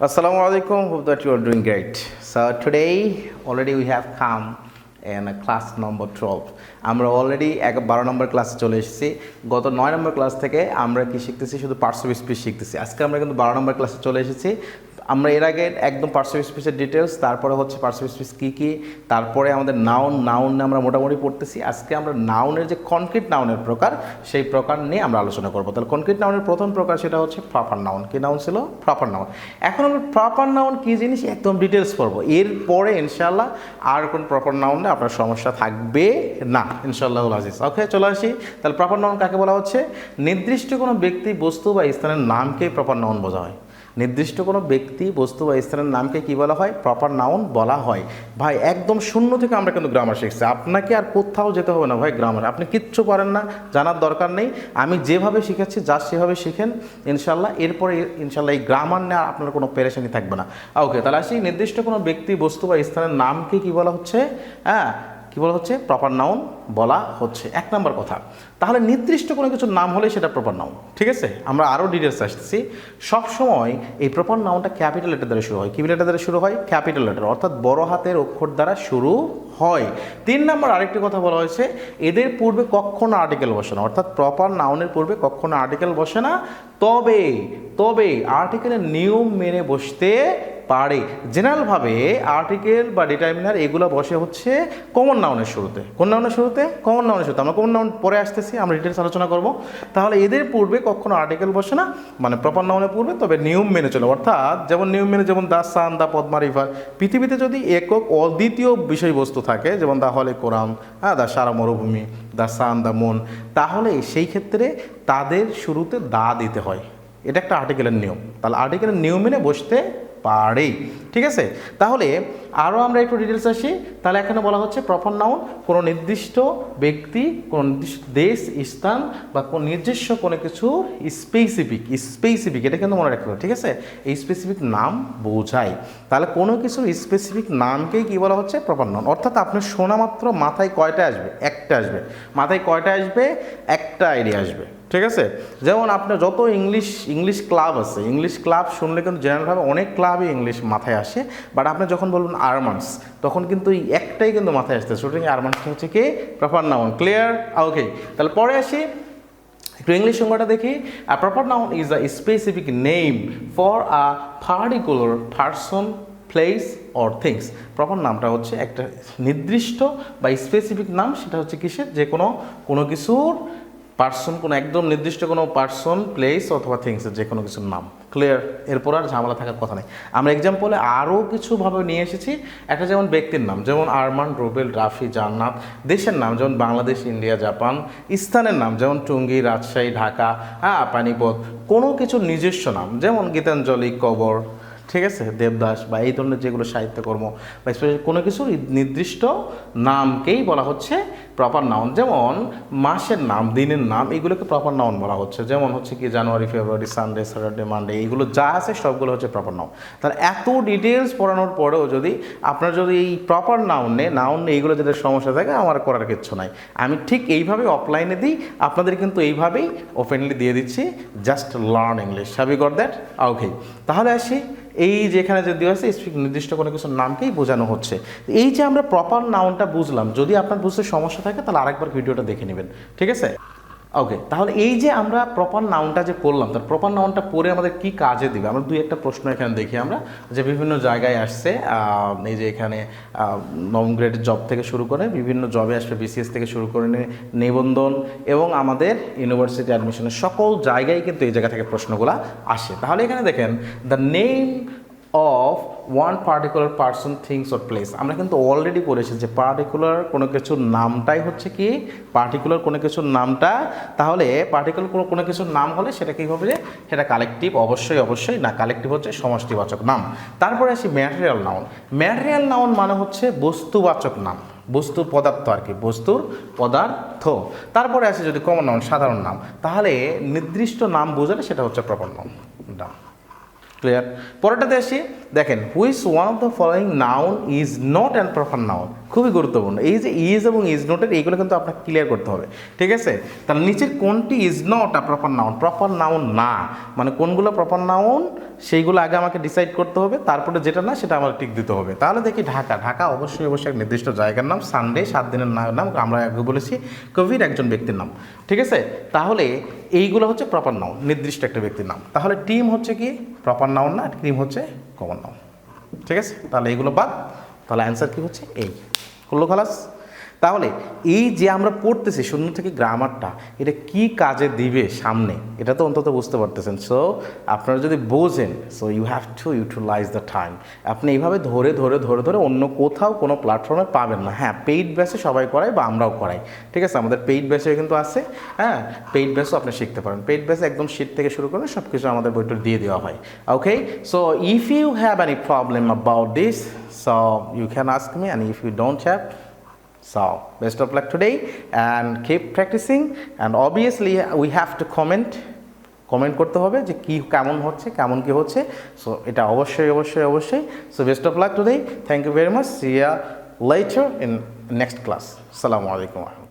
Assalamu alaikum, hope that you are doing great. So today already we have come class number 12. আমরা already এক বারো নম্বর ক্লাসে চলে এসেছি। গত নয় নম্বর ক্লাস থেকে আমরা কি শিখতেছি? শুধু পার্টস অফ স্পিচ শিখতেছি। আজকে আমরা কিন্তু বারো নম্বর ক্লাসে চলে এসেছি। আমরা এর আগে একদম পার্টস অফ স্পিচের ডিটেলস তারপরে হচ্ছে পার্টস অফ স্পিচ কী কী, তারপরে আমাদের নাউন নাউন নিয়ে আমরা মোটামুটি পড়তেছি। আজকে আমরা নাউনের যে কনক্রিট নাউনের প্রকার, সেই প্রকার নিয়ে আমরা আলোচনা করব। তাহলে কনক্রিট নাউনের প্রথম প্রকার সেটা হচ্ছে প্রপার নাউন কী নাউন ছিল? প্রপার নাউন এখন আমরা প্রপার নাউন কী জিনিস একদম ডিটেলস পড়ব। এরপরে ইনশাল্লাহ আর কোন প্রপার নাউনে আপনার সমস্যা থাকবে না ইনশাল্লাহ আজিজ ওকে চলে আসি। তাহলে প্রপার নাউন কাকে বলা হচ্ছে? নির্দিষ্ট কোনো ব্যক্তি, বস্তু বা স্থানের নামকেই প্রপার নাউন বোঝা হয়। নির্দিষ্ট কোনো ব্যক্তি, বস্তু বা স্থানের নামকে কি বলা হয়? প্রপার নাউন বলা হয়। ভাই, একদম শূন্য থেকে আমরা কিন্তু গ্রামার শিখছি। আপনাকে আর কোথাও যেতে হবে না ভাই গ্রামার আপনি কিচ্ছু পারেন না, জানার দরকার নেই। আমি যেভাবে শিখাচ্ছি যা সেভাবে শিখেন। ইনশাল্লাহ, এরপরে ইনশাল্লাহ এই গ্রামার নিয়ে আপনার কোনো পেরেশানি থাকবে না। ওকে তাহলে আসি। নির্দিষ্ট কোনো ব্যক্তি, বস্তু বা স্থানের নামকে কি বলা হচ্ছে? হ্যাঁ কি বলা হচ্ছে? প্রপার নাউন বলা হচ্ছে। এক নম্বর কথা। তাহলে নির্দিষ্ট কোনো কিছুর নাম হলে সেটা প্রপার নাউন ঠিক আছে? আমরা আরও ডিটেলস আসতেছি। সবসময় এই প্রপার নাউনটা ক্যাপিটাল লেটার দ্বারা শুরু হয়। কি লেটার দ্বারা শুরু হয়? ক্যাপিটাল লেটার অর্থাৎ বড় হাতের অক্ষর দ্বারা শুরু হয়। তিন নম্বর আরেকটি কথা বলা হয়েছে, এদের পূর্বে কখনো আর্টিকেল বসে না, অর্থাৎ প্রপার নাউনের পূর্বে কখনো আর্টিকেল বসে না। তবে তবে আর্টিকেলের নিয়ম মেনে বসতে পারে। জেনারেলভাবে আর্টিকেল বা ডিটারমিনার এগুলো বসে হচ্ছে কমন নাউনের শুরুতে। কোন নাউনের শুরুতে? কমন নাউনের শুরুতে। আমরা কমন নাউন পরে আসতেছি, আমরা ডিটেলস আলোচনা করব। তাহলে এদের পূর্বে কখনো আর্টিকেল বসে না? মানে প্রপার নাউনের পূর্বে, তবে নিয়ম মেনে চলে। অর্থাৎ যেমন নিয়ম মেনে যেমন দা সান দা পদ্মা রিভার পৃথিবীতে যদি একক অদ্বিতীয় বিষয়বস্তু থাকে, যেমন দা হলে কোরআন হ্যাঁ দা সারা মরুভূমি দা সান দা মন তাহলে সেই ক্ষেত্রে তাদের শুরুতে দা দিতে হয়। এটা একটা আর্টিকেলের নিয়ম। তাহলে আর্টিকেলের নিয়ম মেনে বসতে পারে ঠিক আছে? তাহলে আরও আমরা একটু ডিটেলস আসি। তাহলে এখানে বলা হচ্ছে প্রপার নাউন কোনো নির্দিষ্ট ব্যক্তি, কোনো নির্দিষ্ট দেশ, স্থান বা কোনো নির্দিষ্ট কোনো কিছু স্পেসিফিক স্পেসিফিক এটা কিন্তু মনে রাখতে হবে, ঠিক আছে? এই স্পেসিফিক নাম বোঝায় তাহলে কোনো কিছু স্পেসিফিক নামকেই কী বলা হচ্ছে? প্রপার নাউন অর্থাৎ আপনার শোনা মাত্র মাথায় কয়টা আসবে? একটা আসবে। মাথায় কয়টা আসবে? একটা আইডিয়া আসবে। ঠিক আছে? যেমন আপনার যত ইংলিশ ইংলিশ ক্লাব আছে ইংলিশ ক্লাব শুনলে কিন্তু জেনারেলভাবে অনেক ক্লাবই ইংলিশ মাথায় আসে। বাট আপনি যখন বলবেন আরমান্স তখন কিন্তু এই একটাই কিন্তু মাথায় আসতে শুটিং আরমান্সটা হচ্ছে কি? প্রপার নাউন ক্লিয়ার ওকে তাহলে পরে আসি, একটু ইংলিশ সংজ্ঞাটা দেখি। A proper noun is a specific name for a particular person place or things proper নামটা হচ্ছে একটা নির্দিষ্ট বা স্পেসিফিক নাম সেটা হচ্ছে কিসের? যে কোনো কোনো কিছুর পার্সন কোনো একদম নির্দিষ্ট কোনো পার্সন প্লেস অথবা থিংসের যে কোনো কিছুর নাম। ক্লিয়ার এরপর আর ঝামেলা থাকার কথা নেই। আমরা এক্সাম্পলে আরও কিছুভাবে নিয়ে এসেছি। একটা যেমন ব্যক্তির নাম, যেমন আরমান, রুবেল, রাফি, জান্নাত। দেশের নাম, যেমন বাংলাদেশ, ইন্ডিয়া, জাপান। স্থানের নাম, যেমন টুঙ্গি, রাজশাহী, ঢাকা হ্যাঁ পানিপথ। কোনো কিছুর নিজস্ব নাম, যেমন গীতাঞ্জলি, কবর। ঠিক আছে? দেবদাস বা এই ধরনের যেগুলো সাহিত্যকর্ম বা স্পেশালি কোনো কিছুর নির্দিষ্ট নামকেই বলা হচ্ছে প্রপার নাউন যেমন মাসের নাম, দিনের নাম, এগুলোকে প্রপার নাউন বলা হচ্ছে। যেমন হচ্ছে কি January, February Sunday Saturday Monday এইগুলো যা আছে সবগুলো হচ্ছে প্রপার নাউন তাহলে এত ডিটেলস পড়ানোর পরেও যদি আপনার যদি এই প্রপার নাউনে নাউন এইগুলো যাদের সমস্যা থাকে, আমার করার কিচ্ছু নাই। আমি ঠিক এইভাবে অফলাইনে দিই, আপনাদের কিন্তু এইভাবেই ওপেনলি দিয়ে দিচ্ছি। Just learn English have you got that okay তাহলে আসি এই যেখানে যে দেওয়া আছে স্পেসিফিক নির্দিষ্ট কোনো কিছু নামকেই বোঝানো হচ্ছে। এই যে আমরা প্রপার নাউনটা বুঝলাম, যদি আপনার বুঝতে সমস্যা থাকে, তাহলে আরেকবার ভিডিওটা দেখে নেবেন। ঠিক আছে? ওকে তাহলে এই যে আমরা প্রপার নাউনটা যে পড়লাম তার প্রপার নাউনটা পড়ে আমাদের কি কাজে দিবে? আমরা দুই একটা প্রশ্ন এখানে দেখি আমরা, যে বিভিন্ন জায়গায় আসছে এই যে এখানে নবম গ্রেড জব থেকে শুরু করে, বিভিন্ন জবে আসবে বিসিএস থেকে শুরু করে নিবন্ধন এবং আমাদের ইউনিভার্সিটি অ্যাডমিশনের সকল জায়গায় কিন্তু এই জায়গা থেকে প্রশ্নগুলো আসে। তাহলে এখানে দেখেন the name of one particular person things or place আমরা কিন্তু অলরেডি পড়েছি যে পার্টিকুলার কোনো কিছুর নামটাই হচ্ছে কি? পার্টিকুলার কোনো কিছুর নামটা, তাহলে পার্টিকুলার কোনো কোনো কিছুর নাম হলে সেটা কী হবে? সেটা কালেকটিভ অবশ্যই অবশ্যই, না কালেকটিভ হচ্ছে সমষ্টিবাচক নাম। তারপরে আসি ম্যাটেরিয়াল নাউন ম্যাটেরিয়াল নাউন মানে হচ্ছে বস্তুবাচক নাম, বস্তু পদার্থ আর কি, বস্তুর পদার্থ। তারপরে আসে যদি কমন নাউন সাধারণ নাম, তাহলে নির্দিষ্ট নাম বোঝালে সেটা হচ্ছে প্রপার নাম ক্লিয়ার পরেরটাতে আসি দেখেন which one of the following noun is not and proper noun খুবই গুরুত্বপূর্ণ। এই যে ইজ এবং ইজ নটের এইগুলো কিন্তু আপনাকে ক্লিয়ার করতে হবে। ঠিক আছে? তাহলে নিচের কোনটি is not a proper noun proper noun না। মানে কোনগুলো প্রপার নাউন সেইগুলো আগে আমাকে ডিসাইড করতে হবে। তারপরে যেটা না, সেটা আমার টিক দিতে হবে। তাহলে দেখি ঢাকা। ঢাকা অবশ্যই অবশ্যই এক নির্দিষ্ট জায়গার নাম। সানডে সাত দিনের নাম। আমরা আগে বলেছি, কবির একজন ব্যক্তির নাম। ঠিক আছে? তাহলে এইগুলো হচ্ছে প্রপার নাউন নির্দিষ্ট একটা ব্যক্তির নাম। তাহলে টিম হচ্ছে কি? প্রপার নাউন না টিম হচ্ছে কমন নাও ঠিক আছে? তাহলে এইগুলো বাদ। তাহলে অ্যান্সার কী হচ্ছে? এই। হলো খালাস। তাহলে এই যে আমরা পড়তেছি শূন্য থেকে গ্রামারটা এটা কি কাজে দিবে সামনে? এটা তো অন্তত বুঝতে পারতেছেন। সো আপনারা যদি বোঝেন so you have to utilize the time আপনি এইভাবে ধরে ধরে ধরে ধরে অন্য কোথাও কোনো প্ল্যাটফর্মে পাবেন না। হ্যাঁ পেইড ব্যাসে সবাই করায় বা আমরাও করাই। ঠিক আছে? আমাদের পেইড ব্যাসে কিন্তু আছে। হ্যাঁ পেইড ব্যাসও আপনি শিখতে পারেন। পেইড ব্যাসে একদম শীত থেকে শুরু করে সব কিছু আমাদের বইটা দিয়ে দেওয়া হয়। Okay so if you have any problem about this so you can ask me and if you don't have So, best of luck today and keep practicing. And obviously, we have to comment. Comment করতে হবে যে কী কেমন হচ্ছে কেমন কী হচ্ছে so এটা অবশ্যই অবশ্যই অবশ্যই so best of luck today thank you very much see you later in next class সালামু আলাইকুম